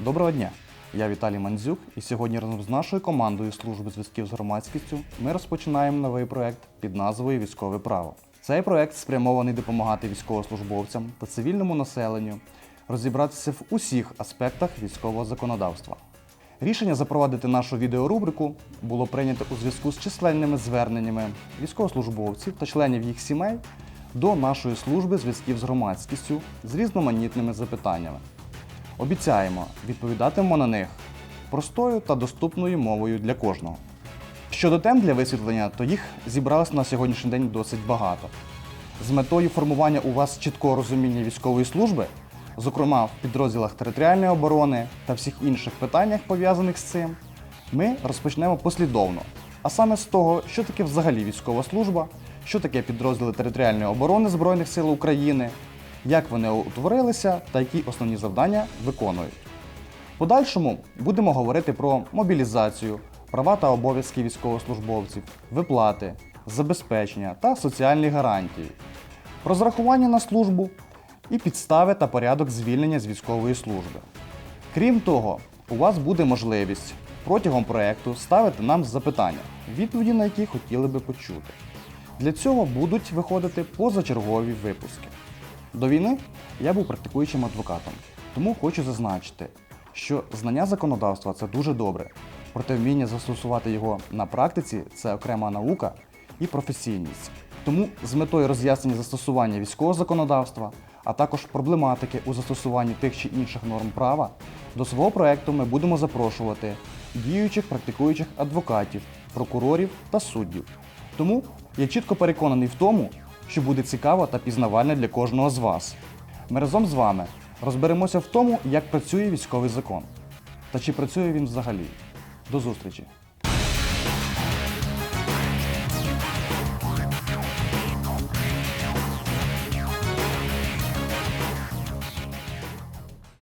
Доброго дня! Я Віталій Мандзюк, і сьогодні разом з нашою командою служби зв'язків з громадськістю ми розпочинаємо новий проект під назвою Військове право. Цей проект спрямований допомагати військовослужбовцям та цивільному населенню розібратися в усіх аспектах військового законодавства. Рішення запровадити нашу відеорубрику було прийнято у зв'язку з численними зверненнями військовослужбовців та членів їх сімей до нашої служби зв'язків з громадськістю з різноманітними запитаннями. Обіцяємо, відповідатимемо на них простою та доступною мовою для кожного. Щодо тем для висвітлення, то їх зібралось на сьогоднішній день досить багато. З метою формування у вас чіткого розуміння військової служби, зокрема в підрозділах територіальної оборони та всіх інших питаннях, пов'язаних з цим, ми розпочнемо послідовно. А саме з того, що таке взагалі військова служба, що таке підрозділи територіальної оборони Збройних сил України, як вони утворилися та які основні завдання виконують. Подальшому будемо говорити про мобілізацію, права та обов'язки військовослужбовців, виплати, забезпечення та соціальні гарантії, про зарахування на службу і підстави та порядок звільнення з військової служби. Крім того, у вас буде можливість протягом проекту ставити нам запитання, відповіді на які хотіли би почути. Для цього будуть виходити позачергові випуски. До війни я був практикуючим адвокатом, тому хочу зазначити, що знання законодавства це дуже добре, проте вміння застосувати його на практиці це окрема наука і професійність. Тому з метою роз'яснення застосування військового законодавства, а також проблематики у застосуванні тих чи інших норм права, до свого проекту ми будемо запрошувати діючих практикуючих адвокатів, прокурорів та суддів. Тому я чітко переконаний в тому, що буде цікаво та пізнавальне для кожного з вас. Ми разом з вами розберемося в тому, як працює військовий закон та чи працює він взагалі. До зустрічі!